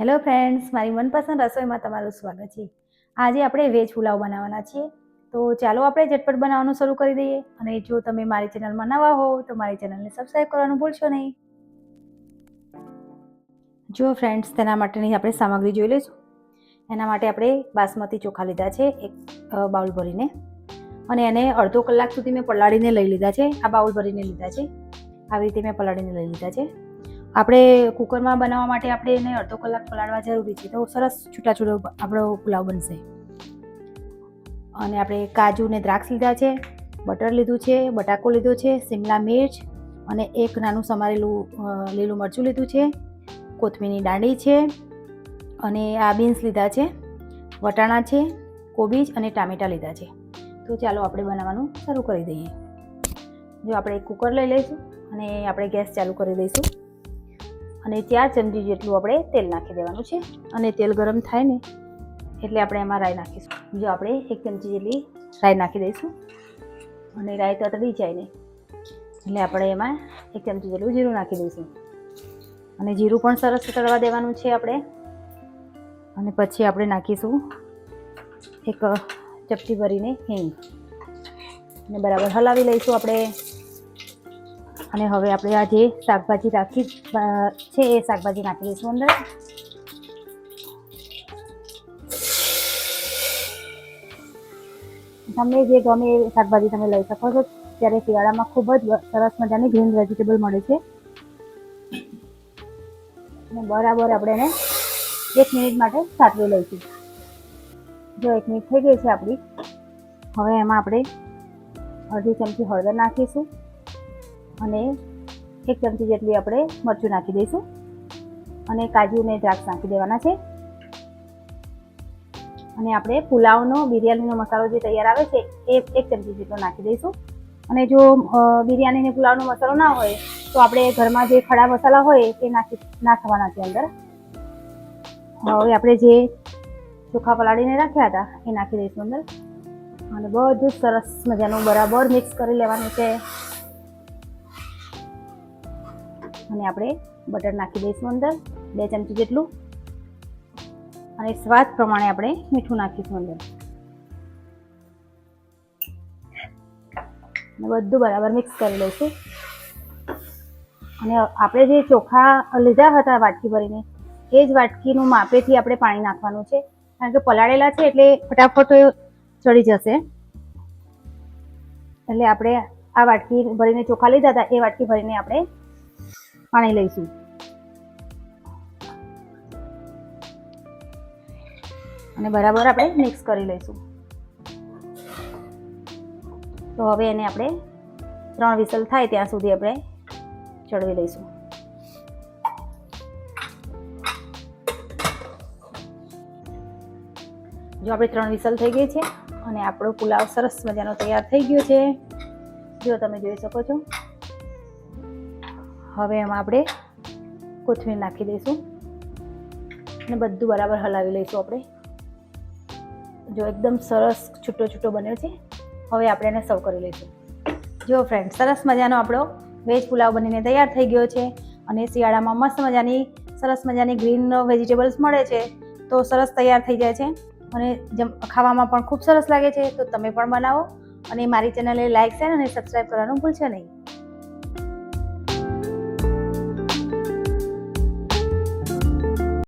Hello friends મારી મનપસંદ રસોઈમાં તમારું સ્વાગત છે. આજે આપણે વેજ પુલાવ બનાવવાના છીએ. તો ચાલો આપણે ઝટપટ બનાવવાનું શરૂ કરી દઈએ. અને જો તમે મારી ચેનલમાં નવા હો, તો મારી ચેનલને સબસ્ક્રાઈબ કરવાનું ભૂલશો નહીં. જો ફ્રેન્ડ્સ તેના માટેની આપણે સામગ્રી જોઈ લઈશું. એના માટે આપણે બાસમતી ચોખા લીધા છે, એક બાઉલ ભરીને. અને એને અડધો કલાક સુધી મેં પલાળીને લઈ લીધા છે. આ બાઉલ ભરીને લીધા છે. આવી રીતે મેં પલાળીને લઈ લીધા છે. આપણે કુકરમાં બનાવવા માટે આપણે એને અડધો કલાક પલાળવા જરૂરી છે. તો સરસ છૂટા છૂટો આપણો પુલાવ બનશે. અને આપણે કાજુ ને દ્રાક્ષ લીધા છે, બટર લીધું છે, બટાકો લીધો છે શિમલા મિર્ચ અને એક નાનું સમારેલું લીલું મરચું લીધું છે, કોથમીરની દાંડી છે અને આ બીન્સ લીધા છે, વટાણા છે, કોબીજ અને ટામેટાં લીધા છે. તો ચાલો આપણે બનાવવાનું શરૂ કરી દઈએ. જો આપણે કુકર લઈ લઈશું અને આપણે ગેસ ચાલુ કરી દઈશું. અને ચાર ચમચી જેટલું આપણે તેલ નાખી દેવાનું છે. અને તેલ ગરમ થાય ને એટલે આપણે એમાં રાઈ નાખીશું. જો આપણે એક ચમચી જેટલી રાઈ નાખી દઈશું. અને રાઈ તતડી જાય ને એટલે આપણે એમાં એક ચમચી જેટલું જીરું નાખી દઈશું. અને જીરું પણ સરસ તળવા દેવાનું છે આપણે. અને પછી આપણે નાખીશું એક ચપટી ભરીને હિંગ. અને બરાબર હલાવી લઈશું આપણે. અને હવે આપણે આ જે શાકભાજી રાખી છે એ શાકભાજી નાખી દઈશું અંદર. તમને જે ગમે એ શાકભાજી તમે લઈ શકો છો. ત્યારે શિયાળામાં ખૂબ જ સરસ મજાની ગ્રીન વેજીટેબલ મળે છે. અને બરાબર આપણે એને એક મિનિટ માટે સાતવી લઈશું. જો એક મિનિટ થઈ ગઈ છે આપણી, હવે એમાં આપણે અડધી ચમચી હળદર નાખીશું. અને એક ચમચી જેટલી આપણે મરચું નાખી દઈશું. અને કાજુ અને દ્રાક્ષ નાખી દેવાના છે. અને આપણે પુલાવનો, બિરયાનીનો મસાલો જે તૈયાર આવે છે, એ એક ચમચી જેટલો નાખી દઈશું. અને જો બિરયાની ને પુલાવનો મસાલો ના હોય, તો આપણે ઘરમાં જે ખડા મસાલા હોય તે નાખી, નાખવાના છે અંદર. હવે આપણે જે ચોખા પલાળીને રાખ્યા હતા, એ નાખી દઈશું અંદર. અને બધું સરસ મજાનું બરાબર મિક્સ કરી લેવાનું છે. અને આપણે બટર નાખી દઈશું અંદર, બે ચમચી જેટલું. અને સ્વાદ પ્રમાણે આપણે મીઠું નાખીશું અંદર. બધું બરાબર મિક્સ કરી લઈશું. અને આપણે જે ચોખા લીધા હતા વાટકી ભરીને, એ જ વાટકીનું માપેથી આપણે પાણી નાખવાનું છે. કારણ કે પલાળેલા છે એટલે ફટાફટ ચડી જશે. એટલે આપણે આ વાટકી ભરીને ચોખા લીધા હતા, એ વાટકી ભરીને આપણે પાણી લઈશું. અને બરાબર આપણે મિક્સ કરી લઈશું. તો હવે એને આપણે ત્રણ વિસલ થાય ત્યાં સુધી આપણે ચડવી લઈશું. જો આપણે ત્રણ વિસલ થઈ ગઈ છે અને આપણો પુલાવ સરસ મજાનો તૈયાર થઈ ગયો છે. જો તમે જોઈ શકો છો. હવે એમાં આપણે કોથમીર નાખી દઈશું. અને બધું બરાબર હલાવી લઈશું આપણે. જો એકદમ સરસ છૂટો છૂટો બન્યો છે. હવે આપણે એને સર્વ કરી લઈશું. જો ફ્રેન્ડ સરસ મજાનો આપણો વેજ પુલાવ બનીને તૈયાર થઈ ગયો છે. અને શિયાળામાં મસ્ત મજાની, સરસ મજાની ગ્રીન વેજીટેબલ્સ મળે છે. તો સરસ તૈયાર થઈ જાય છે. અને જમ ખાવામાં પણ ખૂબ સરસ લાગે છે, તો તમે પણ બનાવો. અને મારી ચેનલને લાઇક શેર અને સબસ્ક્રાઈબ કરવાનું ભૂલશો નહીં.